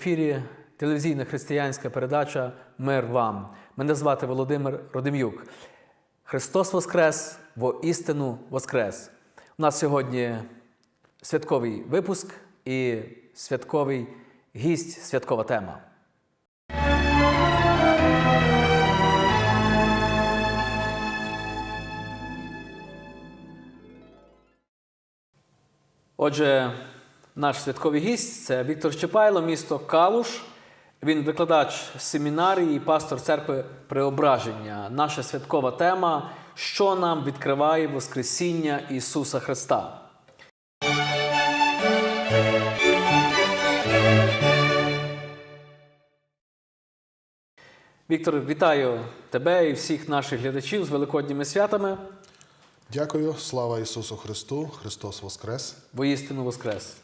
ефірі телевізійна християнська передача Мир вам. Мене звати Володимир Родим'юк. Христос Воскрес, во істину Воскрес. У нас сьогодні святковий випуск і святковий гість, святкова тема. Отже, наш святковий гість це Віктор Щепайло, місто Калуш. Він викладач семінарії і пастор церкви Преображення. Наша святкова тема що нам відкриває Воскресіння Ісуса Христа. Віктор, вітаю тебе і всіх наших глядачів з великодніми святами. Дякую, слава Ісусу Христу, Христос Воскрес. Воістину Воскрес.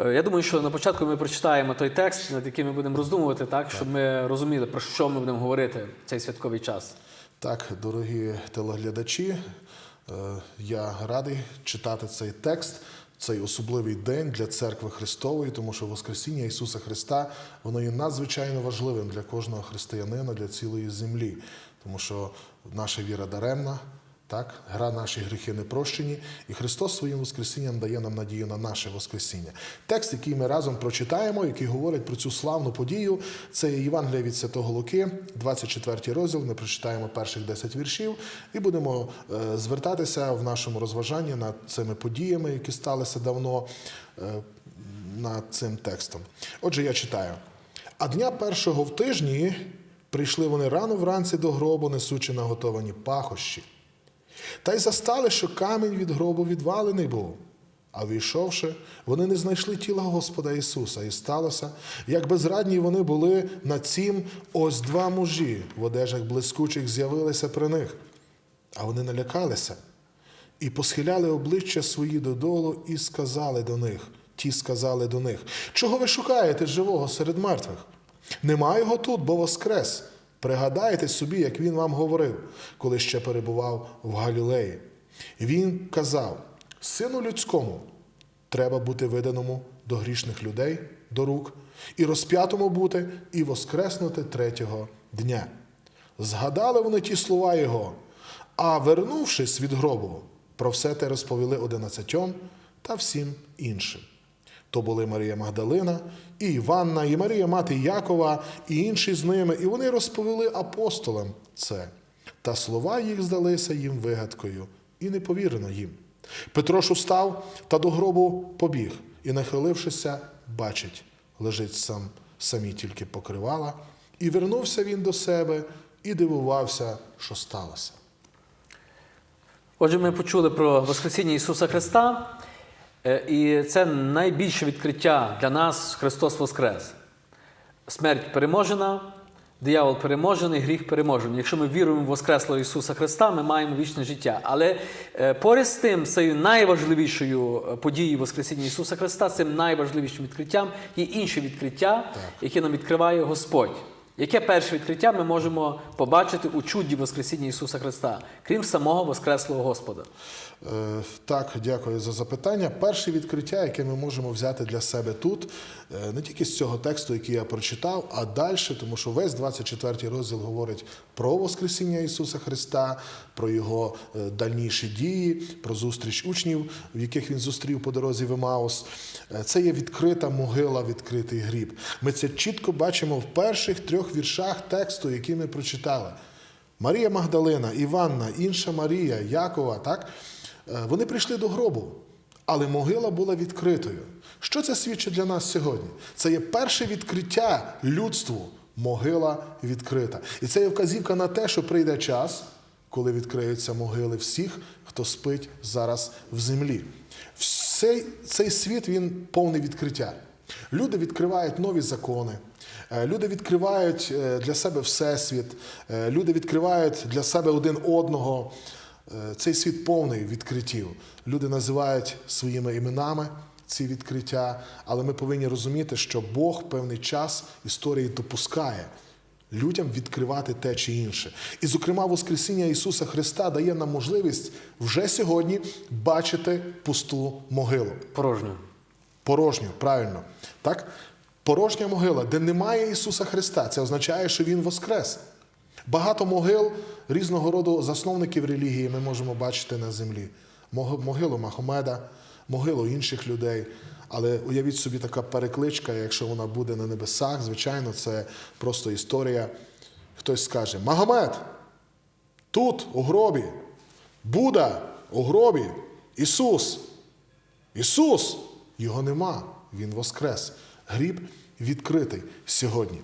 Е, Я думаю, що на початку ми прочитаємо той текст, над яким ми будемо роздумувати, так, щоб ми розуміли, про що ми будемо говорити в цей святковий час. Так, дорогі телеглядачі, е, я радий читати цей текст, цей особливий день для церкви Христової, тому що Воскресіння Ісуса Христа воно є надзвичайно важливим для кожного християнина, для цілої землі, тому що наша віра даремна. Так, гра наші гріхи не прощені, і Христос своїм Воскресінням дає нам надію на наше Воскресіння. Текст, який ми разом прочитаємо, який говорить про цю славну подію, це Євангелія від Святого Луки, 24 розділ. Ми прочитаємо перших 10 віршів і будемо е, звертатися в нашому розважанні над цими подіями, які сталися давно е, над цим текстом. Отже, я читаю. А дня першого в тижні прийшли вони рано вранці до гробу, несучи наготовані пахощі. Та й застали, що камінь від гробу відвалений був. А війшовши, вони не знайшли тіла Господа Ісуса, і сталося, як безрадні вони були на цім, ось два мужі в одежах блискучих з'явилися при них. А вони налякалися і посхиляли обличчя свої додолу, і сказали до них, ті сказали до них, чого ви шукаєте живого серед мертвих? Нема його тут, бо воскрес. Пригадайте собі, як він вам говорив, коли ще перебував в Галілеї. Він казав: Сину людському, треба бути виданому до грішних людей, до рук, і розп'ятому бути, і воскреснути третього дня. Згадали вони ті слова його, а вернувшись від гробу, про все те розповіли одинадцятьом та всім іншим. То були Марія Магдалина, і Іванна, і Марія мати Якова, і інші з ними, і вони розповіли апостолам це. Та слова їх здалися їм вигадкою, і не повірено їм. Петро ж устав та до гробу побіг, і, нахилившися, бачить, лежить сам, самі тільки покривала, і вернувся він до себе і дивувався, що сталося. Отже, ми почули про Воскресіння Ісуса Христа, і це найбільше відкриття для нас Христос Воскрес. Смерть переможена, диявол переможений, гріх переможений. Якщо ми віруємо в Воскреслого Ісуса Христа, ми маємо вічне життя. Але е, поряд з тим, цією найважливішою е, подією Воскресіння Ісуса Христа, цим найважливішим відкриттям є інші відкриття, які нам відкриває Господь. Яке перше відкриття ми можемо побачити у чуді Воскресіння Ісуса Христа, крім самого Воскреслого Господа? Е, Так, дякую за запитання. Перше відкриття, яке ми можемо взяти для себе тут, е, не тільки з цього тексту, який я прочитав, а далі, тому що весь 24 розділ говорить про Воскресіння Ісуса Христа, про Його е, дальніші дії, про зустріч учнів, в яких він зустрів по дорозі в Емаус. Е, Це є відкрита могила, відкритий гріб. Ми це чітко бачимо в перших трьох віршах тексту, який ми прочитали. Марія Магдалина, Іванна, інша Марія, Якова, так? Е, Вони прийшли до гробу, але могила була відкритою. Що це свідчить для нас сьогодні? Це є перше відкриття людству. Могила відкрита. І це є вказівка на те, що прийде час, коли відкриються могили всіх, хто спить зараз в землі. Всей, цей світ він повний відкриття. Люди відкривають нові закони. Е, Люди відкривають е, для себе всесвіт, е, люди відкривають для себе один одного. Цей світ повний відкриттів. Люди називають своїми іменами ці відкриття, але ми повинні розуміти, що Бог певний час історії допускає людям відкривати те чи інше. І, зокрема, Воскресіння Ісуса Христа дає нам можливість вже сьогодні бачити пусту могилу Порожню. Порожню, правильно. Так? Порожня могила, де немає Ісуса Христа. Це означає, що Він воскрес. Багато могил різного роду засновників релігії ми можемо бачити на землі. Мог- Могилу Махомеда, могилу інших людей. Але уявіть собі така перекличка, якщо вона буде на небесах, звичайно, це просто історія. Хтось скаже: Магомед, тут, у гробі, Будда у гробі, Ісус. Ісус! Його нема, Він воскрес. Гріб відкритий сьогодні.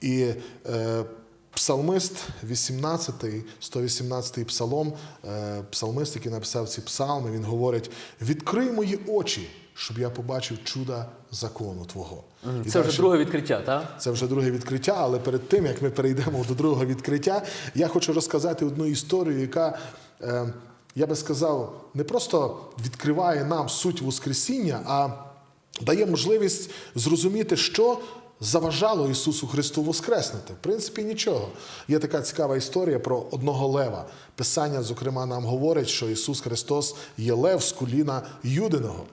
І е, псалмист 18, 118 псалом, е, псалмист, який написав ці псалми, він говорить: відкрий мої очі, щоб я побачив чуда закону Твого. І Це далі- вже друге відкриття, так? це вже друге відкриття, але перед тим, як ми перейдемо до другого відкриття, я хочу розказати одну історію, яка, е, я би сказав, не просто відкриває нам суть Воскресіння, а дає можливість зрозуміти, що заважало Ісусу Христу воскреснути. В принципі, нічого. Є така цікава історія про одного лева. Писання, зокрема, нам говорить, що Ісус Христос є лев з коліна Юдиного.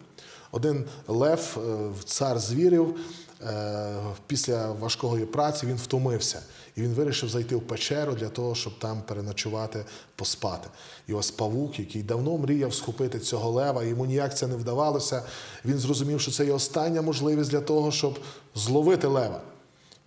Один лев, е, цар звірів, е, після важкої праці він втомився. І він вирішив зайти в печеру для того, щоб там переночувати, поспати. І ось павук, який давно мріяв схопити цього лева, йому ніяк це не вдавалося. Він зрозумів, що це є остання можливість для того, щоб зловити лева.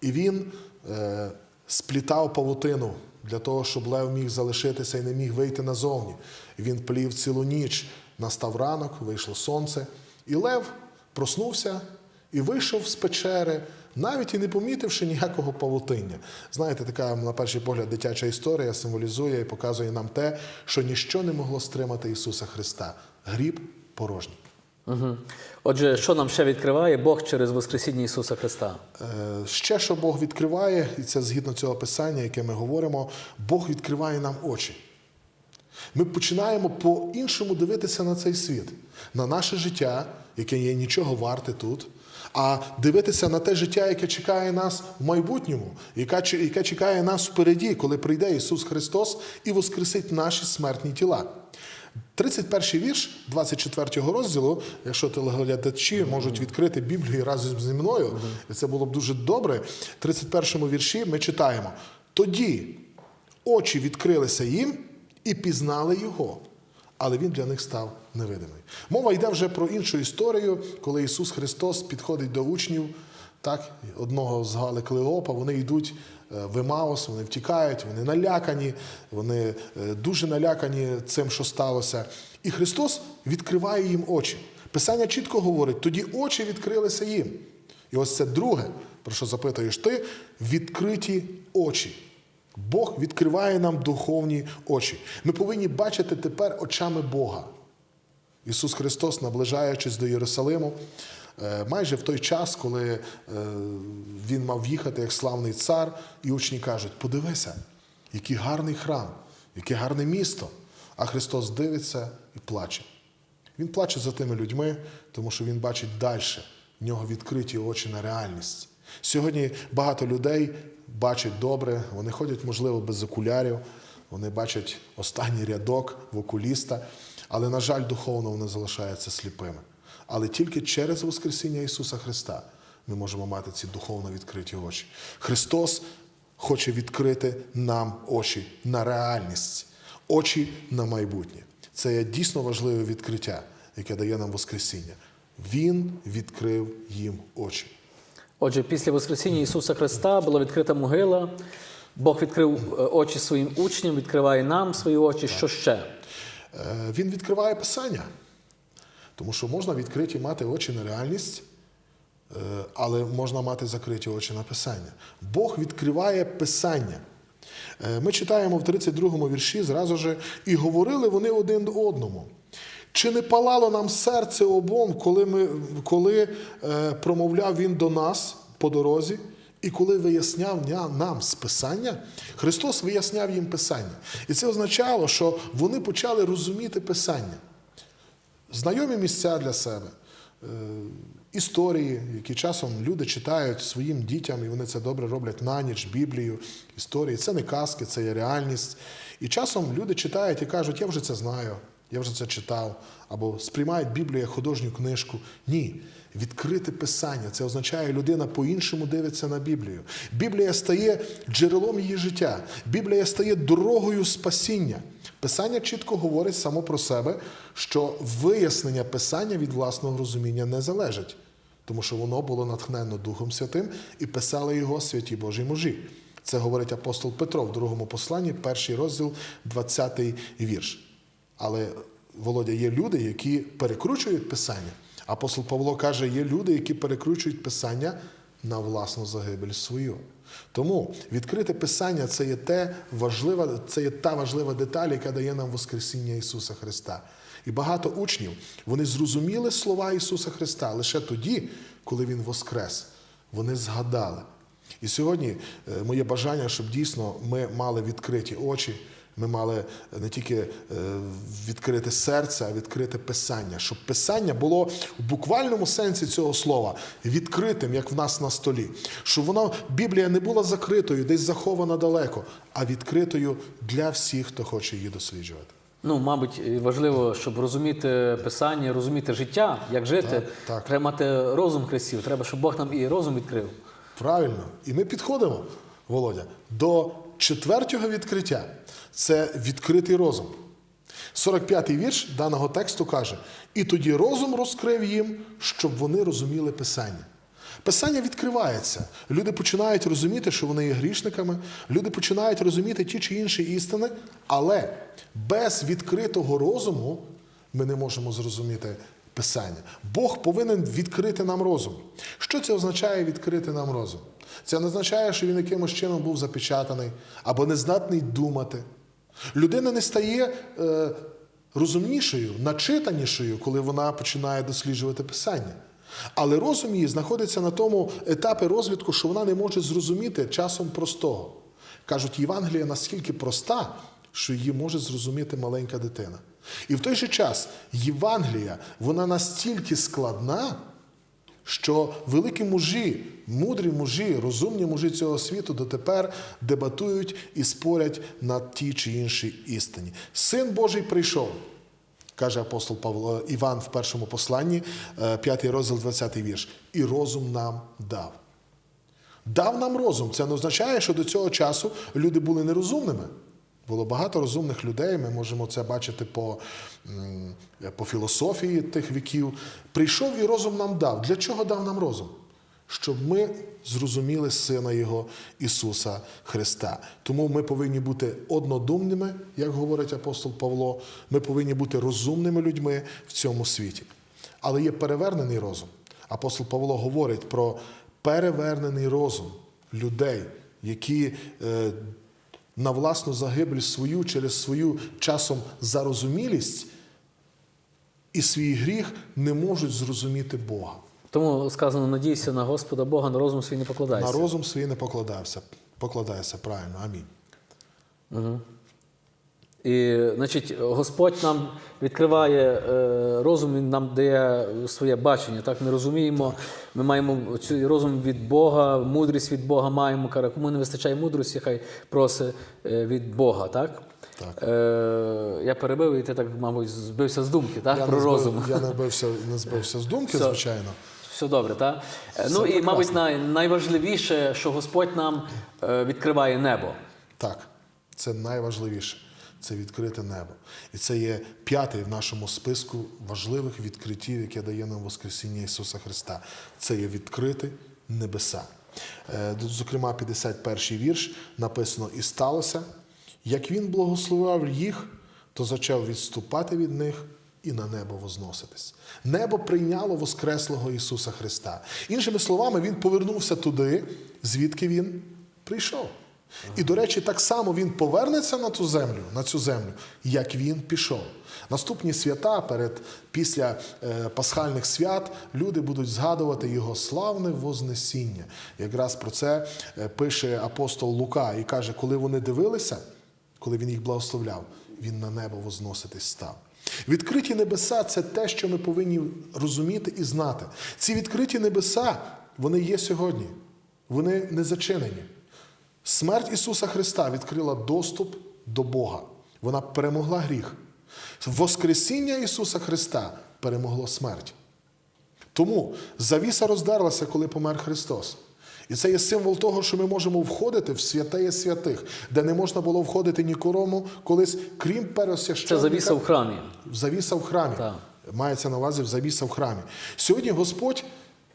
І він е, сплітав павутину для того, щоб лев міг залишитися і не міг вийти назовні. Він плів цілу ніч. Настав ранок, вийшло сонце, і лев проснувся і вийшов з печери, навіть і не помітивши ніякого павутиння. Знаєте, така, на перший погляд, дитяча історія символізує і показує нам те, що ніщо не могло стримати Ісуса Христа. Гріб порожній. Угу. Отже, що нам ще відкриває Бог через Воскресіння Ісуса Христа? Е, Ще що Бог відкриває, і це згідно цього писання, яке ми говоримо, Бог відкриває нам очі. Ми починаємо по-іншому дивитися на цей світ, на наше життя, яке є нічого варте тут, а дивитися на те життя, яке чекає нас в майбутньому, яке, чекає нас впереді, коли прийде Ісус Христос і воскресить наші смертні тіла. 31 вірш 24 розділу, якщо телеглядачі можуть відкрити Біблію разом зі мною, і це було б дуже добре. В 31 вірші ми читаємо: тоді очі відкрилися їм і пізнали його, але він для них став невидимий. Мова йде вже про іншу історію, коли Ісус Христос підходить до учнів. Так, одного з Гали Клеопа, вони йдуть е, в Емаус, вони втікають, вони налякані, вони е, дуже налякані цим, що сталося. І Христос відкриває їм очі. Писання чітко говорить, тоді очі відкрилися їм. І ось це друге, про що запитуєш ти, відкриті очі. Бог відкриває нам духовні очі. Ми повинні бачити тепер очами Бога. Ісус Христос, наближаючись до Єрусалиму, е, майже в той час, коли е, Він мав їхати як славний цар, і учні кажуть: подивися, який гарний храм, яке гарне місто. А Христос дивиться і плаче. Він плаче за тими людьми, тому що він бачить далі. В нього відкриті очі на реальність. Сьогодні багато людей бачать добре, вони ходять, можливо, без окулярів, вони бачать останній рядок в окуліста, але, на жаль, духовно вони залишаються сліпими. Але тільки через Воскресіння Ісуса Христа ми можемо мати ці духовно відкриті очі. Христос хоче відкрити нам очі на реальність, очі на майбутнє. Це є дійсно важливе відкриття, яке дає нам Воскресіння. Він відкрив їм очі. Отже, після Воскресіння Ісуса Христа була відкрита могила. Бог відкрив е, очі своїм учням, відкриває нам свої очі. Що ще? Е, Він відкриває Писання, тому що можна відкриті мати очі на реальність, е, але можна мати закриті очі на Писання. Бог відкриває Писання. Ми читаємо в 32 му вірші зразу же, і говорили вони один одному. Чи не палало нам серце обом, коли, ми, коли е, промовляв він до нас по дорозі, і коли виясняв нам з Писання, Христос виясняв їм Писання. І це означало, що вони почали розуміти Писання. Знайомі місця для себе, е, історії, які часом люди читають своїм дітям, і вони це добре роблять на ніч, Біблію, історії. Це не казки, це є реальність. І часом люди читають і кажуть, я вже це знаю, Я вже це читав, або сприймають Біблію як художню книжку. Ні. Відкрите писання це означає, людина по-іншому дивиться на Біблію. Біблія стає джерелом її життя. Біблія стає дорогою спасіння. Писання чітко говорить само про себе, що вияснення писання від власного розуміння не залежить, тому що воно було натхнено Духом Святим і писали його святі Божі мужі. Це говорить апостол Петро в другому посланні, перший розділ, 20 вірш. Але Володя, є люди, які перекручують писання. Апостол Павло каже, є люди, які перекручують писання на власну загибель свою. Тому відкрите писання це є те важлива, це є та важлива деталь, яка дає нам Воскресіння Ісуса Христа. І багато учнів вони зрозуміли слова Ісуса Христа лише тоді, коли Він воскрес. Вони згадали. І сьогодні е, моє бажання, щоб дійсно ми мали відкриті очі, ми мали не тільки е, відкрите серце, а відкрите писання, щоб писання було в буквальному сенсі цього слова відкритим, як в нас на столі. Щоб воно Біблія не була закритою, десь захована далеко, а відкритою для всіх, хто хоче її досліджувати. Ну, мабуть, важливо, щоб розуміти писання, розуміти життя, як жити. Так, так. Треба мати розум Христів. Треба, щоб Бог нам і розум відкрив. Правильно. І ми підходимо, Володя, до четвертого відкриття. Це відкритий розум. 45-й вірш даного тексту каже: І тоді розум розкрив їм, щоб вони розуміли Писання. Писання відкривається. Люди починають розуміти, що вони є грішниками, люди починають розуміти ті чи інші істини, але без відкритого розуму ми не можемо зрозуміти Писання. Бог повинен відкрити нам розум. Що це означає відкрити нам розум? Це не означає, що він якимось чином був запечатаний або не здатний думати. Людина не стає е, розумнішою, начитанішою, коли вона починає досліджувати Писання. Але розум її знаходиться на тому етапі розвитку, що вона не може зрозуміти часом простого. Кажуть, Євангелія настільки проста, що її може зрозуміти маленька дитина. І в той же час Євангелія, вона настільки складна, що великі мужі, мудрі мужі, розумні мужі цього світу дотепер дебатують і спорять на ті чи інші істині. Син Божий прийшов, каже апостол Павло Іван в першому посланні, 5 розділ, 20 вірш, і розум нам дав. Дав нам розум. Це не означає, що до цього часу люди були нерозумними. Було багато розумних людей, ми можемо це бачити по, по філософії тих віків. Прийшов і розум нам дав. Для чого дав нам розум? Щоб ми зрозуміли Сина Його Ісуса Христа. Тому ми повинні бути однодумними, як говорить апостол Павло. Ми повинні бути розумними людьми в цьому світі. Але є перевернений розум. Апостол Павло говорить про перевернений розум людей, які е, на власну загибель свою через свою часом зарозумілість і свій гріх не можуть зрозуміти Бога. Тому сказано: надійся на Господа Бога, на розум свій не покладайся. На розум свій не покладався. Покладайся, правильно, амінь. І, значить, Господь нам відкриває е, розум, Він нам дає своє бачення. Так, ми розуміємо, ми маємо цю розум від Бога, мудрість від Бога маємо. Каже, кому не вистачає мудрості, хай просить е, від Бога. Так? Так. Е, я перебив, і ти так, мабуть, збився з думки так, Я про збив- розум. Я не збився, не збився з думки, Все. звичайно. Все добре, так? Все Ну і, мабуть, най, найважливіше, що Господь нам е, відкриває небо. Так, це найважливіше. Це відкрите небо. І це є п'ятий в нашому списку важливих відкриттів, яке дає нам Воскресіння Ісуса Христа. Це є відкрити небеса. Е, Зокрема, 51-й вірш написано: І сталося, як він благословляв їх, то зачав відступати від них і на небо возноситись. Небо прийняло Воскреслого Ісуса Христа. Іншими словами, Він повернувся туди, звідки Він прийшов. І, до речі, так само він повернеться на ту землю, на цю землю, як він пішов. Наступні свята перед після е, пасхальних свят люди будуть згадувати його славне Вознесіння. Якраз про це е, пише апостол Лука і каже, коли вони дивилися, коли він їх благословляв, він на небо возноситись став. Відкриті небеса це те, що ми повинні розуміти і знати. Ці відкриті небеса, вони є сьогодні, вони не зачинені. Смерть Ісуса Христа відкрила доступ до Бога. Вона перемогла гріх. Воскресіння Ісуса Христа перемогло смерть. Тому завіса роздерлася, коли помер Христос. І це є символ того, що ми можемо входити в святеє святих, де не можна було входити нікому колись, крім Це завіса в храмі. Завіса в храмі. Так. Мається на увазі завіса в храмі. Сьогодні Господь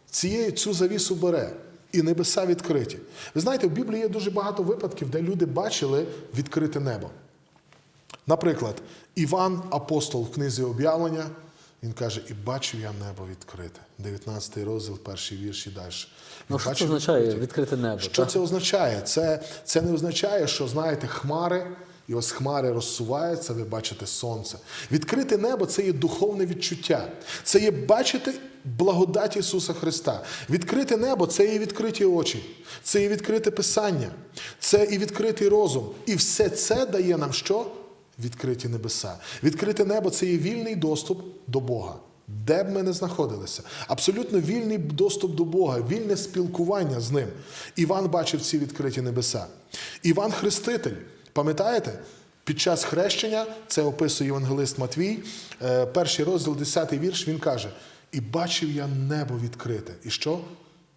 цією цю завісу бере. І небеса відкриті. Ви знаєте, в Біблії є дуже багато випадків, де люди бачили відкрите небо. Наприклад, Іван, апостол в книзі об'явлення, він каже: І бачив я небо відкрите. 19 розділ, перший вірш і далі. Ну, що це означає відкрите небо? Що так? це означає? Це, це не означає, що знаєте, хмари, і ось хмари розсуваються, ви бачите сонце. Відкрите небо це є духовне відчуття. Це є бачити благодать Ісуса Христа. Відкрите небо це є відкриті очі, це є відкрите писання, це і відкритий розум. І все це дає нам що? Відкриті небеса. Відкрите небо це є вільний доступ до Бога. Де б ми не знаходилися, абсолютно вільний доступ до Бога, вільне спілкування з ним. Іван бачив ці відкриті небеса. Іван Хреститель, пам'ятаєте? Під час хрещення, це описує Євангелист Матвій, е, перший розділ, 10 вірш, він каже: І бачив я небо відкрите. І що?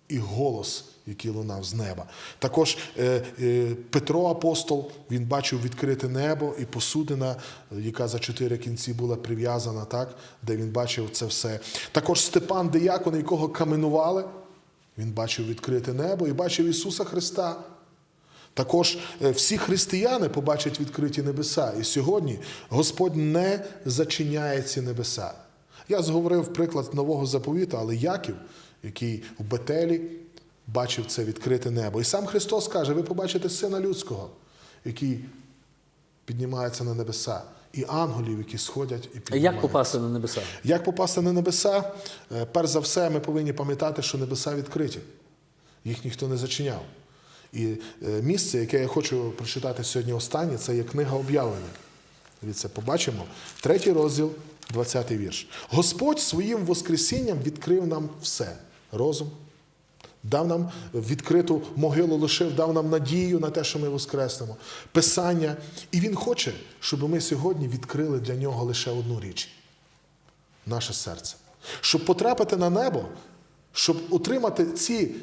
І голос, який лунав з неба. Також е, е, Петро апостол, він бачив відкрите небо і посудина, яка за чотири кінці була прив'язана, так, де він бачив це все. Також Степан Диякон, якого каменували, він бачив відкрите небо і бачив Ісуса Христа. Також е, всі християни побачать відкриті небеса. І сьогодні Господь не зачиняє ці небеса. Я зговорив приклад нового заповіту, але Яків, який у Бетелі бачив це відкрите небо. І сам Христос каже: ви побачите Сина Людського, який піднімається на небеса, і ангелів, які сходять і Як попасти на небеса? Як попасти на небеса? Е, Перш за все, ми повинні пам'ятати, що небеса відкриті. Їх ніхто не зачиняв. І е, місце, яке я хочу прочитати сьогодні останнє, це є книга об'явлення. Дивіться, побачимо. Третій розділ, 20-й вірш. Господь своїм Воскресінням відкрив нам все: розум, дав нам відкриту могилу, лишив, дав нам надію на те, що ми воскреснемо, писання. І Він хоче, щоб ми сьогодні відкрили для нього лише одну річ наше серце. Щоб потрапити на небо, щоб отримати ці,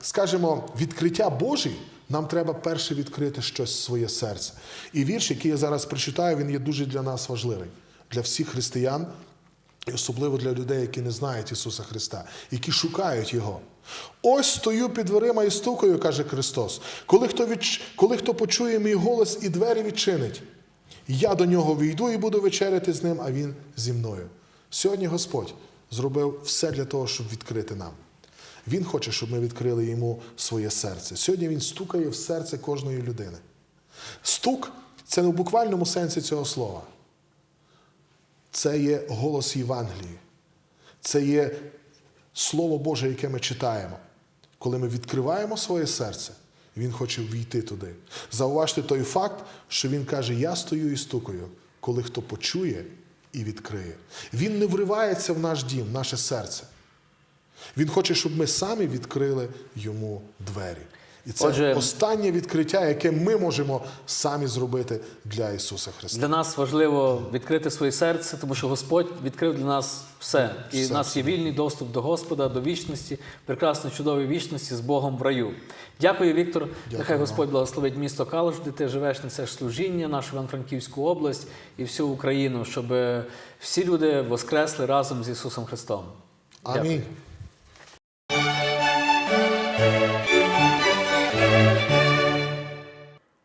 скажімо, відкриття Божі, нам треба перше відкрити щось своє серце. І вірш, який я зараз прочитаю, він є дуже для нас важливий, для всіх християн, і особливо для людей, які не знають Ісуса Христа, які шукають Його. Ось стою під дверима і стукаю, каже Христос. Коли хто, відч... Коли хто почує мій голос і двері відчинить, я до нього війду і буду вечеряти з ним, а він зі мною. Сьогодні Господь зробив все для того, щоб відкрити нам. Він хоче, щоб ми відкрили йому своє серце. Сьогодні він стукає в серце кожної людини. Стук це не в буквальному сенсі цього слова. Це є голос Євангелії. Це є Слово Боже, яке ми читаємо. Коли ми відкриваємо своє серце, Він хоче війти туди. Зауважте той факт, що Він каже: Я стою і стукаю, коли хто почує і відкриє. Він не вривається в наш дім, в наше серце. Він хоче, щоб ми самі відкрили йому двері. І це Отже- останнє відкриття, яке ми можемо самі зробити для Ісуса Христа. Для нас важливо відкрити своє серце, тому що Господь відкрив для нас все. І в нас є вільний доступ до Господа, до вічності, прекрасної чудової вічності з Богом в раю. Дякую, Віктор. Нехай. Господь благословить місто Калуш, де ти живеш на це ж служіння, нашу Івано-Франківську область і всю Україну, щоб всі люди воскресли разом з Ісусом Христом. Дякую. Амінь.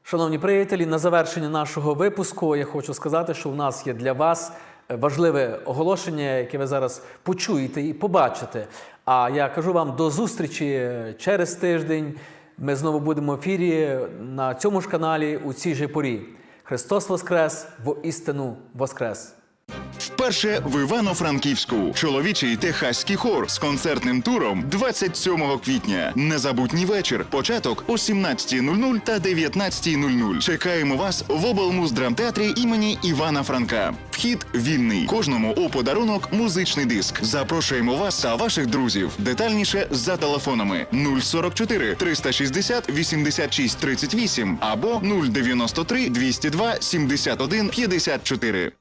Шановні приятелі, на завершення нашого випуску я хочу сказати, що в нас є для вас е, важливе оголошення, яке ви зараз почуєте і побачите. А я кажу вам до зустрічі через тиждень. Ми знову будемо в ефірі на цьому ж каналі у цій же порі. Христос Воскрес, воістину Воскрес! Вперше в Івано-Франківську чоловічий техаський хор з концертним туром 27 квітня. Незабутній вечір. Початок о 17.00 та 19.00. Чекаємо вас в облмуздрамтеатрі імені Івана Франка. Вхід вільний. Кожному у подарунок музичний диск. Запрошуємо вас та ваших друзів. Детальніше за телефонами 044 360 86 38 або 093 202 71 54.